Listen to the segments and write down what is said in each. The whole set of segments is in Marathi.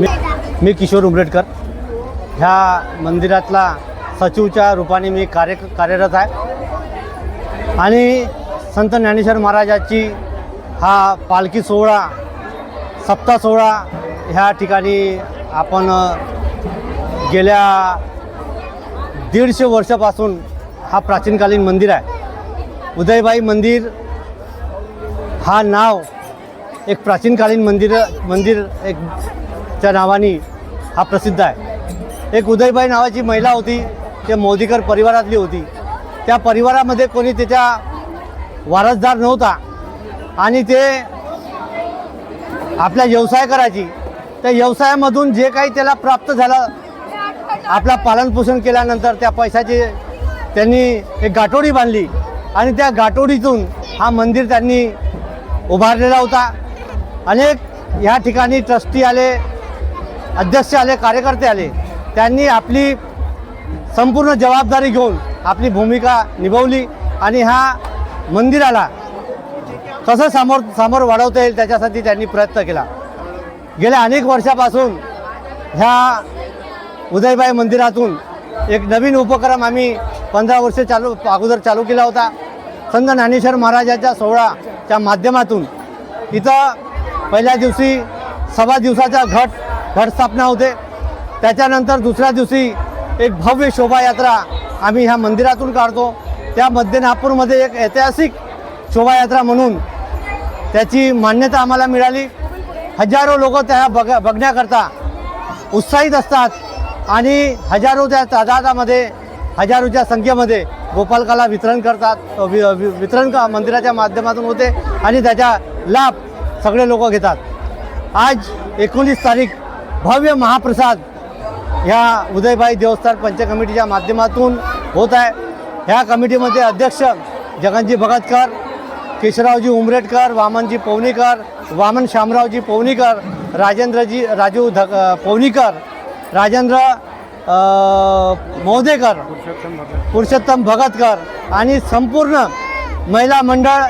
मी मी किशोर उमरेडकर ह्या मंदिरातला सचिवच्या रूपाने मी कार्य कार्यरत आहे. आणि संत ज्ञानेश्वर महाराजाची हा पालखी सोहळा सप्ताह सोहळा ह्या ठिकाणी आपण गेल्या दीडशे वर्षापासून हा प्राचीनकालीन मंदिर आहे. उदयबाई मंदिर हा नाव एक प्राचीनकालीन मंदिर मंदिर एक त्या नावाने हा प्रसिद्ध आहे. एक उदयबाई नावाची महिला होती ते मोदीकर परिवारातली होती. त्या परिवारामध्ये कोणी त्याच्या वारसदार नव्हता आणि ते आपला व्यवसाय करायची. त्या व्यवसायामधून जे काही त्याला प्राप्त झालं आपला पालनपोषण केल्यानंतर त्या पैशाची त्यांनी एक गाठोडी बांधली आणि त्या गाठोडीतून हा मंदिर त्यांनी उभारलेला होता. अनेक या ठिकाणी ट्रस्टी आले अध्यक्ष आले कार्यकर्ते आले त्यांनी आपली संपूर्ण जबाबदारी घेऊन आपली भूमिका निभावली आणि ह्या मंदिराला कसं समोर समोर वाढवता येईल त्याच्यासाठी त्यांनी प्रयत्न केला. गेल्या अनेक वर्षापासून ह्या उदयबाई मंदिरातून एक नवीन उपक्रम आम्ही पंधरा वर्ष चालू अगोदर चालू केला होता. संत ज्ञानेश्वर महाराजाच्या सोहळाच्या माध्यमातून इथं पहिल्या दिवशी सभा दिवसाचा घट घटस्थापना होते. त्याच्यानंतर दुसऱ्या दिवशी एक भव्य शोभायात्रा आम्ही ह्या मंदिरातून काढतो. त्या मध्य नागपूरमध्ये एक ऐतिहासिक शोभायात्रा म्हणून त्याची मान्यता आम्हाला मिळाली. हजारो लोक त्या बघ बघण्याकरता उत्साहित असतात आणि हजारो त्या तादादामध्ये हजारोच्या संख्येमध्ये गोपालकाला वितरण करतात वि वि- वितरण का मंदिराच्या माध्यमातून होते आणि त्याचा लाभ सगळे लोक घेतात. आज एकोणीस तारीख भव्य महाप्रसाद ह्या उदयबाई देवस्थान पंच कमिटीच्या माध्यमातून होत आहे. ह्या कमिटीमध्ये अध्यक्ष जगनजी भगतकर केशवरावजी उमरेटकर वामनजी पवनीकर वामन शामरावजी पवनीकर राजेंद्रजी राजू ध पवनीकर राजेंद्र मोदेकर पुरुषोत्तम भगतकर आणि संपूर्ण महिला मंडळ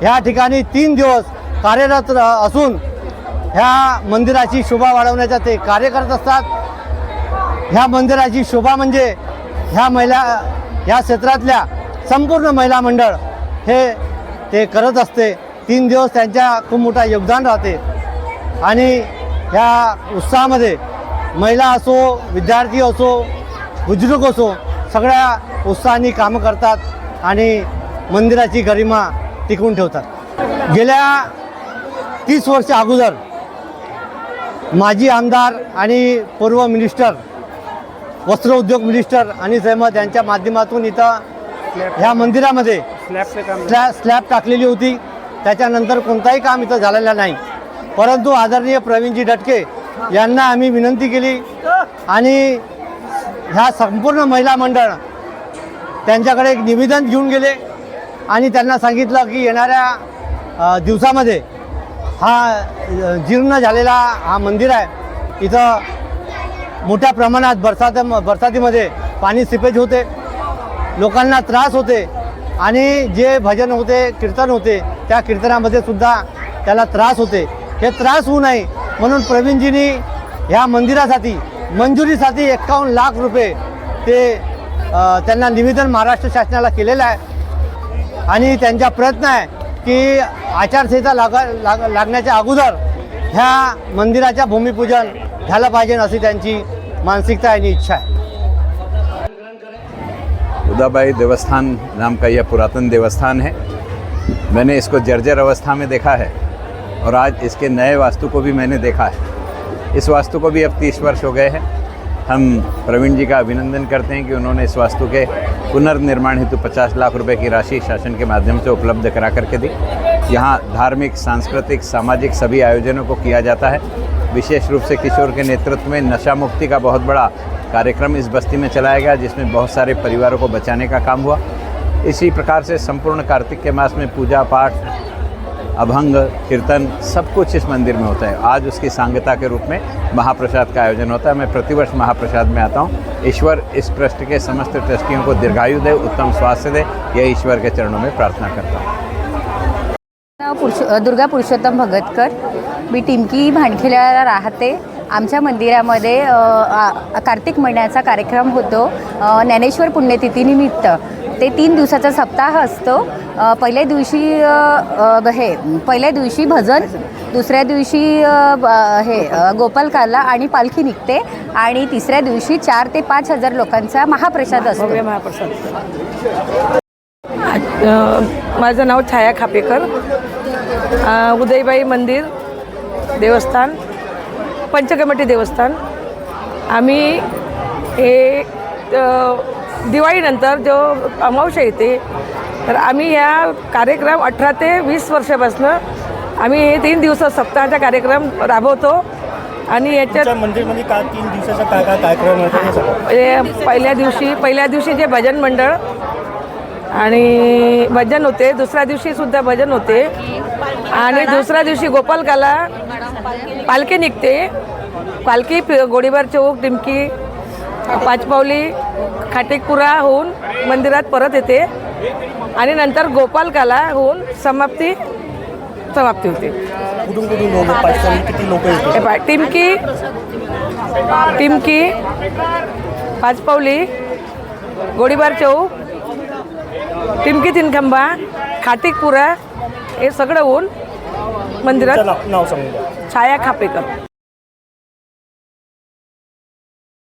ह्या ठिकाणी तीन दिवस कार्यरत असून ह्या मंदिराची शोभा वाढवण्याचा ते कार्य करत असतात. ह्या मंदिराची शोभा म्हणजे ह्या महिला ह्या क्षेत्रातल्या संपूर्ण महिला मंडळ हे ते करत असते. तीन दिवस त्यांच्या खूप मोठा योगदान राहते. आणि ह्या उत्साहामध्ये महिला असो विद्यार्थी असो बुजुर्ग असो सगळ्या उत्साहाने कामं करतात आणि मंदिराची गरिमा टिकवून ठेवतात. गेल्या तीस वर्ष अगोदर माजी आमदार आणि पूर्व मिनिस्टर वस्त्रोद्योग मिनिस्टर अनिस अहमद यांच्या माध्यमातून इथं ह्या मंदिरामध्ये स्लॅ स्लॅब टाकलेली होती. त्याच्यानंतर कोणताही काम इथं झालेलं नाही. परंतु आदरणीय प्रवीणजी डटके यांना आम्ही विनंती केली आणि ह्या संपूर्ण महिला मंडळ त्यांच्याकडे एक निवेदन घेऊन गेले आणि त्यांना सांगितलं की येणाऱ्या दिवसामध्ये हा जीर्ण झालेला हा मंदिर आहे. इथं मोठ्या प्रमाणात बरसात बरसातीमध्ये पाणी सिपेज होते. लोकांना त्रास होते आणि जे भजन होते कीर्तन होते त्या कीर्तनामध्ये सुद्धा त्याला त्रास होते. हे त्रास होऊ नये म्हणून प्रवीणजींनी ह्या मंदिरासाठी मंजुरीसाठी एक्कावन्न लाख रुपये ते त्यांना निवेदन महाराष्ट्र शासनाला केलेलं आहे. आणि त्यांचा प्रयत्न आहे की आचारसंहिता लागा लाग लागण्याच्या अगोदर ह्या मंदिराच्या भूमिपूजन झालं त्यांची मानसिकता आणि इच्छा है उदाबाई देवस्थान नाम का यह पुरातन देवस्थान है। मैंने इसको जर्जर अवस्था में देखा है और आज इसके नए वास्तु को भी मैंने देखा है। इस वास्तु को भी अब तीस वर्ष हो गए हैं। हम प्रवीण जी का अभिनंदन करते हैं कि उन्होंने इस वास्तु के पुनर्निर्माण हेतु 50 लाख रुपए की राशि शासन के माध्यम से उपलब्ध करा करके दी। यहाँ धार्मिक, सांस्कृतिक, सामाजिक सभी आयोजनों को किया जाता है। विशेष रूप से किशोर के नेतृत्व में नशा मुक्ति का बहुत बड़ा कार्यक्रम इस बस्ती में चलाया गया, जिसमें बहुत सारे परिवारों को बचाने का काम हुआ। इसी प्रकार से संपूर्ण कार्तिक के मास में पूजा पाठ, अभंग, कीर्तन सब कुछ इस मंदिर में होता है। आज उसकी सांगता के रूप में महाप्रसाद का आयोजन होता है। मैं प्रतिवर्ष महाप्रसाद में आता हूँ। ईश्वर इस ट्रस्ट के समस्त ट्रस्टियों को दीर्घायु दे, उत्तम स्वास्थ्य दे। यह ईश्वर के चरणों में प्रार्थना करता हूँ। पुरुष दुर्गा पुरुषोत्तम भगतकर. मी टिमकी भांडखिल्याला राहते. आमच्या मंदिरामध्ये कार्तिक महिन्याचा कार्यक्रम होतो. ज्ञानेश्वर पुण्यतिथीनिमित्त. ते तीन दिवसाचा सप्ताह असतो. पहिल्या दिवशी हे पहिल्या दिवशी भजन दुसऱ्या दिवशी हे गोपाल गोपालकाला आणि पालखी निघते आणि तिसऱ्या दिवशी चार ते पाच हजार लोकांचा महाप्रसाद असतो. महाप्रसाद. माझं नाव छाया खापेकर. उदयबाई मंदिर देवस्थान पंचकमिटी देवस्थान. आम्ही हे दिवाळीनंतर जो अमावस्या येते तर आम्ही या कार्यक्रम अठरा ते वीस वर्षापासून आम्ही हे तीन दिवस सप्ताहाचा कार्यक्रम राबवतो. आणि याच्यात मंदिरमध्ये काय तीन दिवसाचा काय काय कार्यक्रम पहिल्या दिवशी पहिल्या दिवशी जे भजन मंडळ आणि भजन होते दुसऱ्या दिवशी सुद्धा भजन होते. आणि दुसऱ्या दिवशी गोपालकाला पालखी निघते. पालखी गोळीबार चौक टिमकी पाचपावली खाटेकपुरा होऊन मंदिरात परत येते. आणि नंतर गोपालकाला होऊन समाप्ती समाप्ती होते. कुठून कुठून लोक पाचशे किती लोक येतात? हे पाय टिमकी टिमकी पाचपावली गोळीबार चौक टिमकी तिनखंबा खाटिकपुरा हे सगळं होऊन मंदिरात नाव नाव सांगून द्या. छाया खापेकर.